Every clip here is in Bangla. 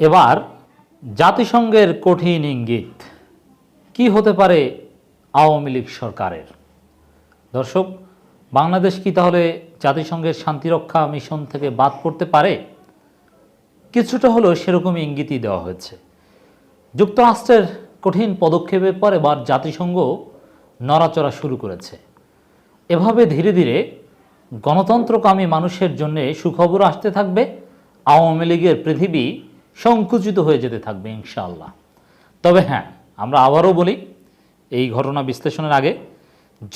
এবার জাতিসংঘের কঠিন ইঙ্গিত। কি হতে পারে আওয়ামী লীগ সরকারের? দর্শক, বাংলাদেশ কি তাহলে জাতিসংঘের শান্তিরক্ষা মিশন থেকে বাদ পড়তে পারে? কিছুটা হলেও সেরকমই ইঙ্গিতই দেওয়া হয়েছে। যুক্তরাষ্ট্রের কঠিন পদক্ষেপের পর এবার জাতিসংঘ নড়াচড়া শুরু করেছে। এভাবে ধীরে ধীরে গণতন্ত্রকামী মানুষের জন্যে সুখবর আসতে থাকবে। আওয়ামী লীগের পৃথিবী সংকুচিত হয়ে যেতে থাকবে, ইনশাআল্লাহ। তবে হ্যাঁ আমরা আবারও বলি, এই ঘটনা বিশ্লেষণের আগে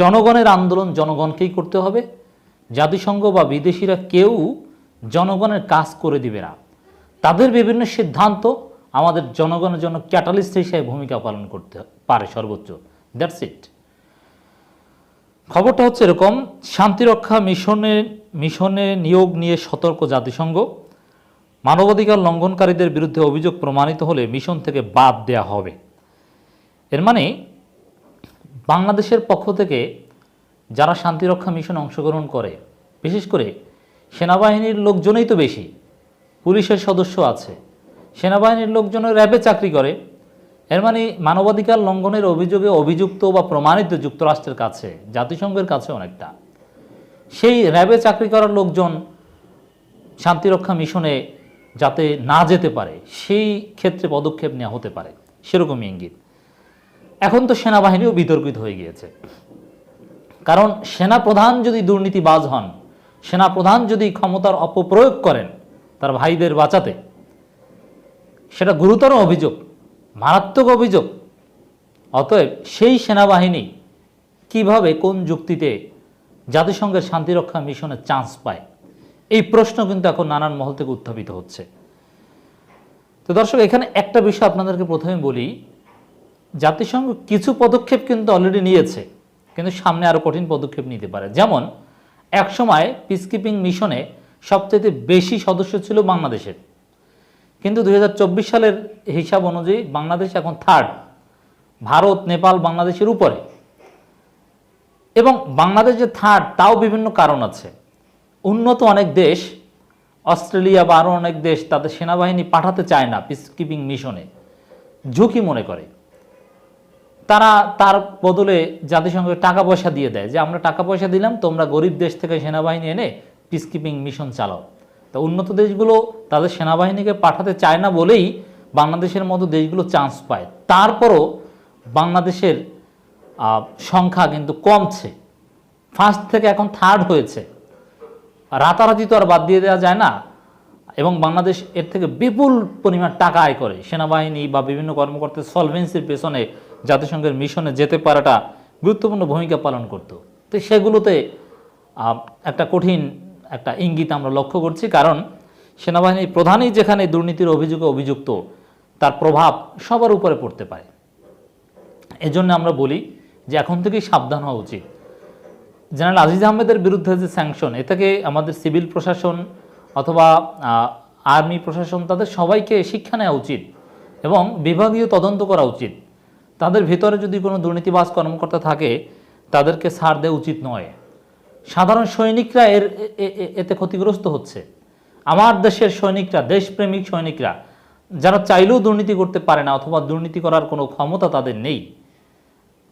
জনগণের আন্দোলন জনগণকেই করতে হবে। জাতিসংঘ বা বিদেশিরা কেউ জনগণের কাজ করে দিবে না। তাদের বিভিন্ন সিদ্ধান্ত আমাদের জনগণের জন্য ক্যাটালিস্ট হিসেবে ভূমিকা পালন করতে পারে সর্বোচ্চ। দ্যাটস ইট খবরটা হচ্ছে এরকম, শান্তিরক্ষা মিশনে মিশনে নিয়োগ নিয়ে সতর্ক জাতিসংঘ। মানবাধিকার লঙ্ঘনকারীদের বিরুদ্ধে অভিযোগ প্রমাণিত হলে মিশন থেকে বাদ দেয়া হবে। এর মানে বাংলাদেশের পক্ষ থেকে যারা শান্তিরক্ষা মিশনে অংশগ্রহণ করে, বিশেষ করে সেনাবাহিনীর লোকজনই তো বেশি, পুলিশের সদস্য আছে, সেনাবাহিনীর লোকজন র্যাবে চাকরি করে, এর মানে মানবাধিকার লঙ্ঘনের অভিযোগে অভিযুক্ত বা প্রমাণিত যুক্তরাষ্ট্রের কাছে, জাতিসংঘের কাছে অনেকটা। সেই র্যাবে চাকরি করার লোকজন শান্তিরক্ষা মিশনে যাতে না যেতে পারে, সেই ক্ষেত্রে পদক্ষেপ নেওয়া হতে পারে, সেরকমই ইঙ্গিত। এখন তো সেনাবাহিনীও বিতর্কিত হয়ে গিয়েছে। কারণ সেনাপ্রধান যদি দুর্নীতিবাজ হন, সেনাপ্রধান যদি ক্ষমতার অপপ্রয়োগ করেন, তার ভাইদের বাঁচাতে, সেটা গুরুতর অভিযোগ, মারাত্মক অভিযোগ। অতএব সেই সেনাবাহিনী কীভাবে কোন যুক্তিতে জাতিসংঘের শান্তিরক্ষা মিশনে চান্স পায় এই প্রশ্ন কিন্তু এখন নানান মহল থেকে উত্থাপিত হচ্ছে। তো দর্শক, এখানে একটা বিষয় আপনাদেরকে প্রথমে বলি, জাতিসংঘ কিছু পদক্ষেপ কিন্তু অলরেডি নিয়েছে, কিন্তু সামনে আরও কঠিন পদক্ষেপ নিতে পারে। যেমন, একসময় পিসকিপিং মিশনে সবচেয়ে বেশি সদস্য ছিল বাংলাদেশের। কিন্তু দু হাজার চব্বিশ সালের হিসাব অনুযায়ী বাংলাদেশ এখন থার্ড ভারত, নেপাল বাংলাদেশের উপরে। এবং বাংলাদেশ যে থার্ড তাও বিভিন্ন কারণ আছে। উন্নত অনেক দেশ, অস্ট্রেলিয়া বা আরও অনেক দেশ তাদের সেনাবাহিনী পাঠাতে চায় না পিস কিপিং মিশনে ঝুঁকি মনে করে। তারা তার বদলে জাতিসংঘে টাকা পয়সা দিয়ে দেয় যে, আমরা টাকা পয়সা দিলাম, তোমরা গরিব দেশ থেকে সেনাবাহিনী এনে পিস কিপিং মিশন চালাও। তো উন্নত দেশগুলো তাদের সেনাবাহিনীকে পাঠাতে চায় না বলেই বাংলাদেশের মতো দেশগুলো চান্স পায়। তারপরও বাংলাদেশের সংখ্যা কিন্তু কমছে। ফার্স্ট থেকে এখন থার্ড হয়েছে। রাতারাতি তো আর বাদ দিয়ে দেওয়া যায় না। এবং বাংলাদেশ এর থেকে বিপুল পরিমাণ টাকা আয় করে। সেনাবাহিনী বা বিভিন্ন কর্মকর্তার সলভেন্সির পেছনে জাতিসংঘের মিশনে যেতে পারাটা গুরুত্বপূর্ণ ভূমিকা পালন করত। তো সেগুলোতে একটা কঠিন একটা ইঙ্গিত আমরা লক্ষ্য করছি। কারণ সেনাবাহিনীর প্রধানই যেখানে দুর্নীতির অভিযোগে অভিযুক্ত, তার প্রভাব সবার উপরে পড়তে পারে। এজন্য আমরা বলি যে এখন থেকেই সাবধান হওয়া উচিত। জেনারেল আজিজ আহমেদের বিরুদ্ধে যে স্যাংশন এ থেকে আমাদের সিভিল প্রশাসন অথবা আর্মি প্রশাসন তাদের সবাইকে শিক্ষা নেওয়া উচিত এবং বিভাগীয় তদন্ত করা উচিত। তাদের ভিতরে যদি কোনো দুর্নীতিবাজ কর্মকর্তা থাকে, তাদেরকে ছাড় দেওয়া উচিত নয়। সাধারণ সৈনিকরা এর এতে ক্ষতিগ্রস্ত হচ্ছে। আমার দেশের সৈনিকরা, দেশপ্রেমিক সৈনিকরা, যারা চাইলেও দুর্নীতি করতে পারে না অথবা দুর্নীতি করার কোনো ক্ষমতা তাদের নেই।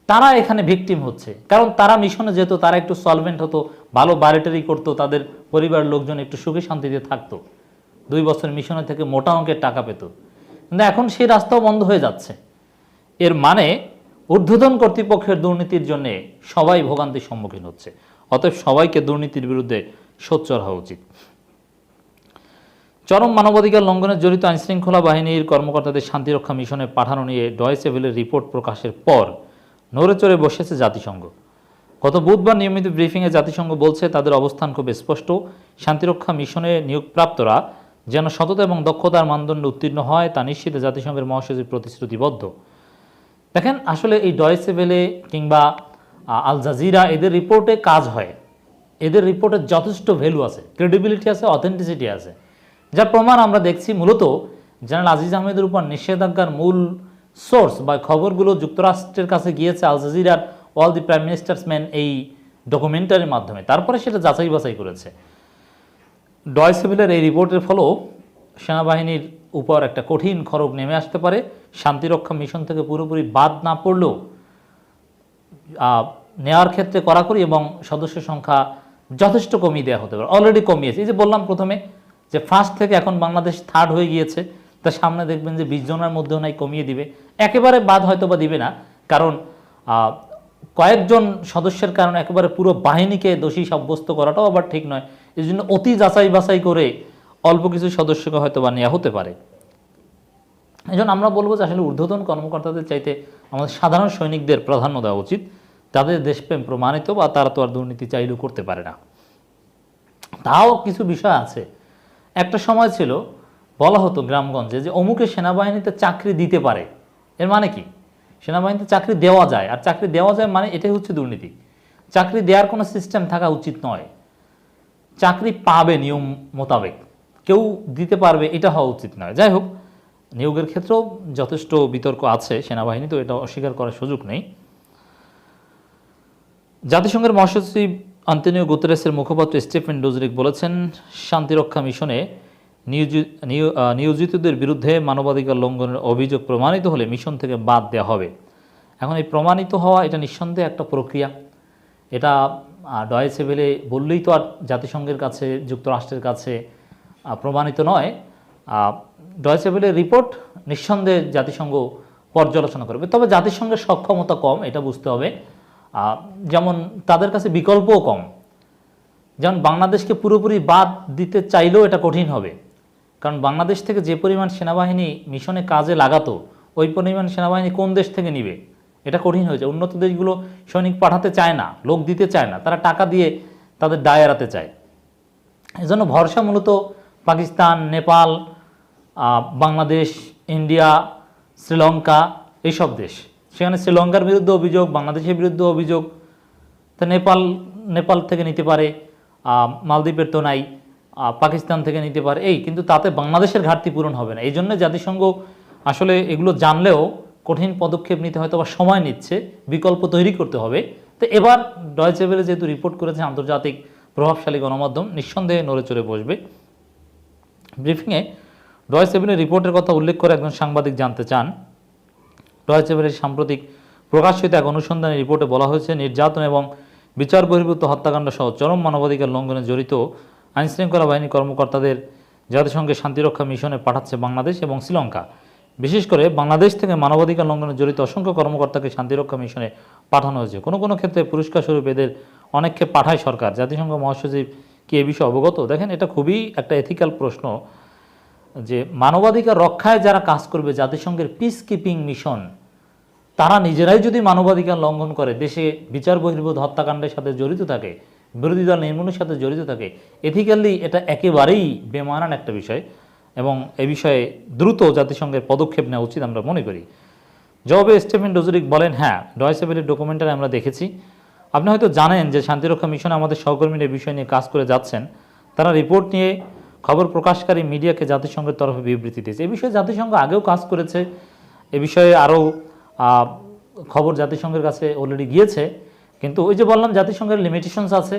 তারা এখানে ভিকটিম হচ্ছে। কারণ তারা মিশনে যেত, তারা একটু সলভেন্ট হতো, ভালো বারেটারি করতো, তাদের পরিবারের লোকজন একটু সুখে শান্তিতে থাকতো। দুই বছর মিশনে থেকে মোটা অঙ্কের টাকা পেত। কিন্তু এখন সেই রাস্তাও বন্ধ হয়ে যাচ্ছে। এর মানে ঊর্ধ্বতন কর্তৃপক্ষের দুর্নীতির জন্য সবাই ভোগান্তির সম্মুখীন হচ্ছে। অতএব সবাইকে দুর্নীতির বিরুদ্ধে সোচ্চার হওয়া উচিত। চরম মানবাধিকার লঙ্ঘনের জড়িত আইনশৃঙ্খলা বাহিনীর কর্মকর্তাদের শান্তিরক্ষা মিশনে পাঠানো নিয়ে ডয়েসেভেলের রিপোর্ট প্রকাশের পর নড়ে চড়ে বসেছে জাতিসংঘ। গত বুধবার নিয়মিত ব্রিফিংয়ে জাতিসংঘ বলছে, তাদের অবস্থান খুব স্পষ্ট। শান্তিরক্ষা মিশনে নিয়োগপ্রাপ্তরা যেন সততা এবং দক্ষতার মানদণ্ড উত্তীর্ণ হয়, তা নিশ্চিতে জাতিসংঘের মহাসচিব প্রতিশ্রুতিবদ্ধ। দেখেন, আসলে এই ডয়েসেভেলে কিংবা আল জাজিরা এদের রিপোর্টে কাজ হয়। এদের রিপোর্টের যথেষ্ট ভ্যালু আছে ক্রেডিবিলিটি আছে অথেন্টিসিটি আছে। যার প্রমাণ আমরা দেখছি মূলত জেনারেল আজিজ আহমেদের উপর নিষেধাজ্ঞার মূল সোর্স বা খবরগুলো যুক্তরাষ্ট্রের কাছে গিয়েছে আল জাজিরার all the prime minister's man এই ডকুমেন্টারির মাধ্যমে। তারপরে সেটা যাচাই বাছাই করেছে। ডয়সেভিলের এই রিপোর্টের ফলেও সেনাবাহিনীর উপর একটা কঠিন খরব নেমে আসতে পারে। শান্তিরক্ষা মিশন থেকে পুরোপুরি বাদ না পড়লেও নেওয়ার ক্ষেত্রে কড়াকড়ি এবং সদস্য সংখ্যা যথেষ্ট কমিয়ে দেওয়া হতে পারে। অলরেডি কমিয়েছে। এই যে বললাম প্রথমে যে ফার্স্ট থেকে এখন বাংলাদেশ থার্ড হয়ে গিয়েছে। তার সামনে দেখবেন যে বিশ জনের মধ্যেও নাই কমিয়ে দিবে। একেবারে বাদ হয়তো বা দিবে না, কারণ কয়েকজন সদস্যের কারণে একেবারে পুরো বাহিনীকে দোষী সাব্যস্ত করাটাও আবার ঠিক নয়। এই জন্য অতি যাচাই বাছাই করে অল্প কিছু সদস্যকে হয়তো বা নেওয়া হতে পারে। এই আমরা বলব যে আসলে ঊর্ধ্বতন কর্মকর্তাদের চাইতে আমাদের সাধারণ সৈনিকদের প্রাধান্য দেওয়া উচিত। তাদের দেশপ্রেম প্রমাণিত বা তারা তো আর দুর্নীতি চাইলেও করতে পারে না। তাও কিছু বিষয় আছে। একটা সময় ছিল বলা হতো গ্রামগঞ্জে যে অমুকে সেনাবাহিনীতে চাকরি দিতে পারে। এর মানে কি? সেনাবাহিনীতে চাকরি দেওয়া যায়। আর চাকরি দেওয়া যায় মানে এটাই হচ্ছে দুর্নীতি। চাকরি দেওয়ার কোনো সিস্টেম থাকা উচিত নয়। চাকরি পাবে নিয়ম মোতাবেক। কেউ দিতে পারবে এটা হওয়া উচিত নয়। যাই হোক, নিয়োগের ক্ষেত্রেও যথেষ্ট বিতর্ক আছে সেনাবাহিনী, তো এটা অস্বীকার করার সুযোগ নেই। জাতিসংঘের মহাসচিব আন্তনিও গুতেরেসের মুখপাত্র স্টিফেন ডোজরিক বলেছেন, শান্তিরক্ষা মিশনে নিয়োজিতদের বিরুদ্ধে মানবাধিকার লঙ্ঘনের অভিযোগ প্রমাণিত হলে মিশন থেকে বাদ দেওয়া হবে। এখন এই প্রমাণিত হওয়া এটা নিঃসন্দেহে একটা প্রক্রিয়া। এটা ডয়েসে ভেলে বললেই তো আর জাতিসংঘের কাছে, যুক্তরাষ্ট্রের কাছে প্রমাণিত নয়। ডয়েসে ভেলে রিপোর্ট নিঃসন্দেহে জাতিসংঘ পর্যালোচনা করবে। তবে জাতিসংঘের সক্ষমতা কম, এটা বুঝতে হবে। যেমন তাদের কাছে বিকল্পও কম। যেমন বাংলাদেশকে পুরোপুরি বাদ দিতে চাইলেও এটা কঠিন হবে। কারণ বাংলাদেশ থেকে যে পরিমাণ সেনাবাহিনী মিশনে কাজে লাগাতো, ওই পরিমাণ সেনাবাহিনী কোন দেশ থেকে নিবে? এটা কঠিন হয়েছে উন্নত দেশগুলো সৈনিক পাঠাতে চায় না, লোক দিতে চায় না, তারা টাকা দিয়ে তাদের দায় এড়াতে চায়। এজন্য ভরসা মূলত পাকিস্তান, নেপাল বাংলাদেশ, ইন্ডিয়া, শ্রীলঙ্কা এইসব দেশ। সেখানে শ্রীলঙ্কার বিরুদ্ধে অভিযোগ, বাংলাদেশের বিরুদ্ধে অভিযোগ। তা নেপাল নেপাল থেকে নিতে পারে মালদ্বীপের তো নাই। পাকিস্তান থেকে নিতে পারে। এই, কিন্তু তাতে বাংলাদেশের ঘাটতি পূরণ হবে না। এই জন্য জাতিসংঘ আসলে এগুলো জানলেও কঠিন পদক্ষেপ নিতে হয়তো বা সময় নিচ্ছে, বিকল্প তৈরি করতে হবে। তো এবার ডয়চেভেলে যেহেতু রিপোর্ট করেছে আন্তর্জাতিক প্রভাবশালী গণমাধ্যম, নিঃসন্দেহে নড়ে চড়ে বসবে। ব্রিফিংয়ে ডয় সেভেনের রিপোর্টের কথা উল্লেখ করে একজন সাংবাদিক জানতে চান। ডয় সেভেনের সাম্প্রতিক প্রকাশিত এক অনুসন্ধানী রিপোর্টে বলা হয়েছে, নির্যাতন এবং বিচার বহির্ভূত হত্যাকাণ্ড সহ চরম মানবাধিকার লঙ্ঘনে জড়িত আইনশৃঙ্খলা বাহিনী কর্মকর্তাদের জাতিসংঘের শান্তিরক্ষা মিশনে পাঠাচ্ছে বাংলাদেশ এবং শ্রীলঙ্কা। বিশেষ করে বাংলাদেশ থেকে মানবাধিকার লঙ্ঘনে জড়িত অসংখ্য কর্মকর্তাকে শান্তিরক্ষা মিশনে পাঠানো হয়েছে। কোনো কোনো ক্ষেত্রে পুরস্কার স্বরূপ এদের অনেককে পাঠায় সরকার। জাতিসংঘ মহাসচিব কি এ বিষয়ে অবগত? দেখেন, এটা খুবই একটা এথিক্যাল প্রশ্ন যে মানবাধিকার রক্ষায় যারা কাজ করবে জাতিসংঘের পিস কিপিং মিশন তারা নিজেরাই যদি মানবাধিকার লঙ্ঘন করে, দেশে বিচার বহির্ভূত হত্যাকাণ্ডের সাথে জড়িত থাকে বিরোধী দল নির্মূলের সাথে জড়িত থাকে। এথিক্যালি এটা একেবারেই বেমানান একটা বিষয় এবং এ বিষয়ে দ্রুত জাতিসংঘের পদক্ষেপ নেওয়া উচিত আমরা মনে করি। জবাবে স্টেফেন ডোজরিক বলেন হ্যাঁ ডয়সেবেলের ডকুমেন্টারি আমরা দেখেছি। আপনি হয়তো জানেন যে শান্তিরক্ষা মিশনে আমাদের সহকর্মীরা এই বিষয় নিয়ে কাজ করে যাচ্ছেন। তারা রিপোর্ট নিয়ে খবর প্রকাশকারী মিডিয়াকে জাতিসংঘের তরফে বিবৃতি দিয়েছে। এ বিষয়ে জাতিসংঘ আগেও কাজ করেছে। এ বিষয়ে আরও খবর জাতিসংঘের কাছে অলরেডি গিয়েছে। কিন্তু ওই যে বললাম, জাতিসংঘের লিমিটেশনস আছে।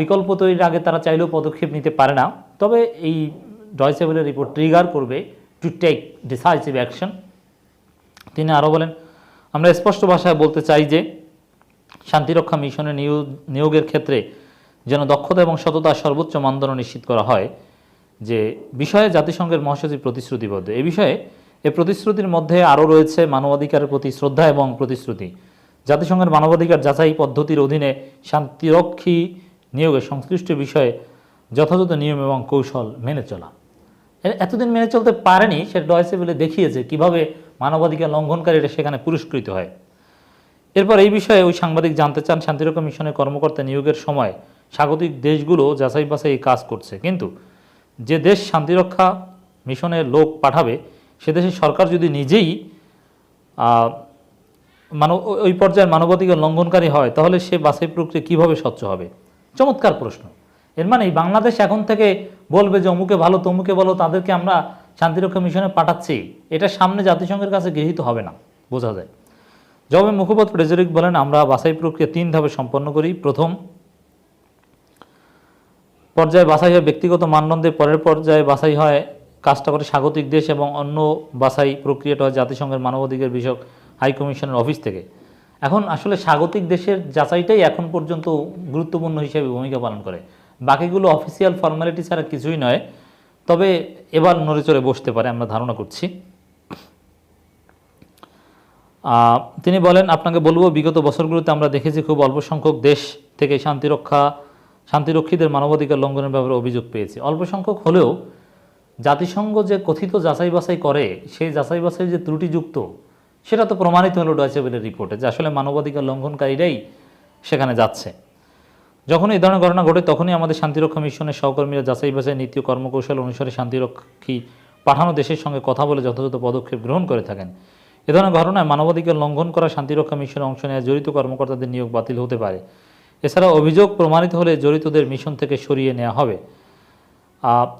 বিকল্প তৈরির আগে তারা চাইলেও পদক্ষেপ নিতে পারে না। তবে এই ডয়সেবেলের রিপোর্ট ট্রিগার করবে টু টেক ডিসাইসিভ অ্যাকশন তিনি আরও বলেন, আমরা স্পষ্ট ভাষায় বলতে চাই যে, শান্তিরক্ষা মিশনের নিয়োগ, নিয়োগের ক্ষেত্রে যেন দক্ষতা এবং সততা সর্বোচ্চ মানদণ্ড নিশ্চিত করা হয়, যে বিষয়ে জাতিসংঘের মহাসচিব প্রতিশ্রুতিবদ্ধ। এ বিষয়ে এই প্রতিশ্রুতির মধ্যে আরও রয়েছে মানবাধিকারের প্রতি শ্রদ্ধা এবং প্রতিশ্রুতি। জাতিসংঘের মানবাধিকার যাচাই পদ্ধতির অধীনে শান্তিরক্ষী নিয়োগে সংশ্লিষ্ট বিষয়ে যথাযথ নিয়ম এবং কৌশল মেনে চলা। এতদিন মেনে চলতে পারেনি সে ডয়েসে বলে দেখিয়েছে কীভাবে মানবাধিকার লঙ্ঘনকারীরা সেখানে পুরস্কৃত হয়। এরপর এই বিষয়ে ওই সাংবাদিক জানতে চান শান্তিরক্ষা মিশনের কর্মকর্তা নিয়োগের সময় স্বাগতিক দেশগুলো যাচাই বাছাই এই কাজ করছে। কিন্তু যে দেশ শান্তিরক্ষা মিশনের লোক পাঠাবে, সে দেশের সরকার যদি নিজেই মানব ওই- পর্যায়ের মানবাধিকার লঙ্ঘনকারী হয়, তাহলে সে বাছাই প্রক্রিয়া কীভাবে স্বচ্ছ হবে? চমৎকার প্রশ্ন। এর মানে বাংলাদেশ এখন থেকে বলবে যে অমুকে ভালো, তমুকে ভালো, তাদেরকে আমরা শান্তিরক্ষা মিশনে পাঠাচ্ছি। এটা সামনে জাতিসংঘের কাছে গৃহীত হবে না, বোঝা যায়। জবাবে মুখপাত্র রেজরিক বলেন, আমরা বাছাই প্রক্রিয়া তিন ধাপে সম্পন্ন করি। প্রথম, পর্যায়ে বাছাই হয় ব্যক্তিগত মানদণ্ডে, পরের পর্যায়ে বাছাই হয় কাজটা করে স্বাগতিক দেশ এবং অন্য বাছাই প্রক্রিয়াটা হয় জাতিসংঘের মানবাধিকার বিষয়ক হাই কমিশনের অফিস থেকে। এখন আসলে স্বাগতিক দেশের যাচাইটাই এখন পর্যন্ত গুরুত্বপূর্ণ হিসেবে ভূমিকা পালন করে। বাকিগুলো অফিসিয়াল ফর্মালিটি ছাড়া কিছুই নয়। তবে এবার নড়ে চড়ে বসতে পারে, আমরা ধারণা করছি। তিনি বলেন, আপনাকে বলব, বিগত বছরগুলোতে আমরা দেখেছি খুব অল্প সংখ্যক দেশ থেকে শান্তিরক্ষা, শান্তিরক্ষীদের মানবাধিকার লঙ্ঘনের ব্যাপারে অভিযোগ পেয়েছি। অল্প সংখ্যক হলেও জাতিসংঘ যে কথিত যাচাই বাছাই করে, সেই যাচাই বাছাই যে ত্রুটিযুক্ত সেটা তো প্রমাণিত হলো ডয়চেবেলের রিপোর্টে যে আসলে মানবাধিকার লঙ্ঘনকারীরাই সেখানে যাচ্ছে। যখন এই ধরনের ঘটনা ঘটে, তখনই আমাদের শান্তিরক্ষা মিশনের সহকর্মীরা যাচাই বাছাই নীতি কর্মকৌশল অনুসারে শান্তিরক্ষী পাঠানো দেশের সঙ্গে কথা বলে যথাযথ পদক্ষেপ গ্রহণ করে থাকেন। এ ধরনের ঘটনায় মানবাধিকার লঙ্ঘন করা শান্তিরক্ষা মিশনে অংশ নেওয়া জড়িত কর্মকর্তাদের নিয়োগ বাতিল হতে পারে। এছাড়া অভিযোগ প্রমাণিত হলে জড়িতদের মিশন থেকে সরিয়ে নেওয়া হবে।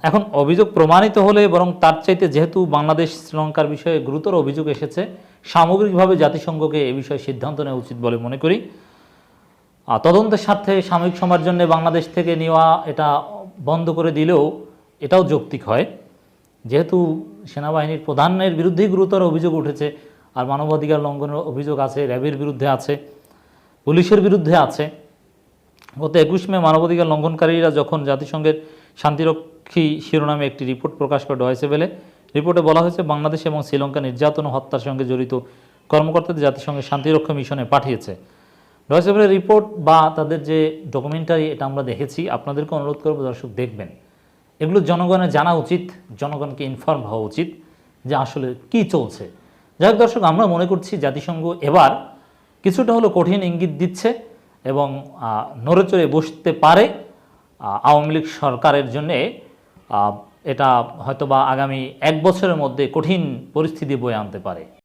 এখন অভিযোগ প্রমাণিত হলে বরং তার চাইতে যেহেতু বাংলাদেশ শ্রীলঙ্কার বিষয়ে গুরুতর অভিযোগ এসেছে, সামগ্রিকভাবে জাতিসংঘকে এ বিষয়ে সিদ্ধান্ত নেওয়া উচিত বলে মনে করি। তদন্তের স্বার্থে সাময়িক সময়ের জন্য বাংলাদেশ থেকে নেওয়া এটা বন্ধ করে দিলেও এটাও যৌক্তিক হয়। যেহেতু সেনাবাহিনীর প্রধানের বিরুদ্ধেই গুরুতর অভিযোগ উঠেছে, আর মানবাধিকার লঙ্ঘনের অভিযোগ আছে, র্যাবের বিরুদ্ধে আছে, পুলিশের বিরুদ্ধে আছে, গত একুশ মে মানবাধিকার লঙ্ঘনকারীরা যখন জাতিসংঘের শান্তিরক্ষী শিরোনামে একটি রিপোর্ট প্রকাশ করে ডয়েসেবেলে রিপোর্টে বলা হয়েছে, বাংলাদেশ এবং শ্রীলঙ্কা নির্যাতন ও হত্যার সঙ্গে জড়িত কর্মকর্তাদের জাতিসংঘের শান্তিরক্ষা মিশনে পাঠিয়েছে। ডয়েসেবেলের রিপোর্ট বা তাদের যে ডকুমেন্টারি, এটা আমরা দেখেছি। আপনাদেরকে অনুরোধ করব, দর্শক দেখবেন। এগুলো জনগণের জানা উচিত, জনগণকে ইনফর্ম হওয়া উচিত যে আসলে কি চলছে। যাই দর্শক, আমরা মনে করছি জাতিসংঘ এবার কিছুটা হলো কঠিন ইঙ্গিত দিচ্ছে এবং নড়েচড়ে বসতে পারে। আওয়ামী লীগ সরকারের জন্যে এটা হয়তোবা আগামী এক বছরের মধ্যে কঠিন পরিস্থিতি বয়ে আনতে পারে।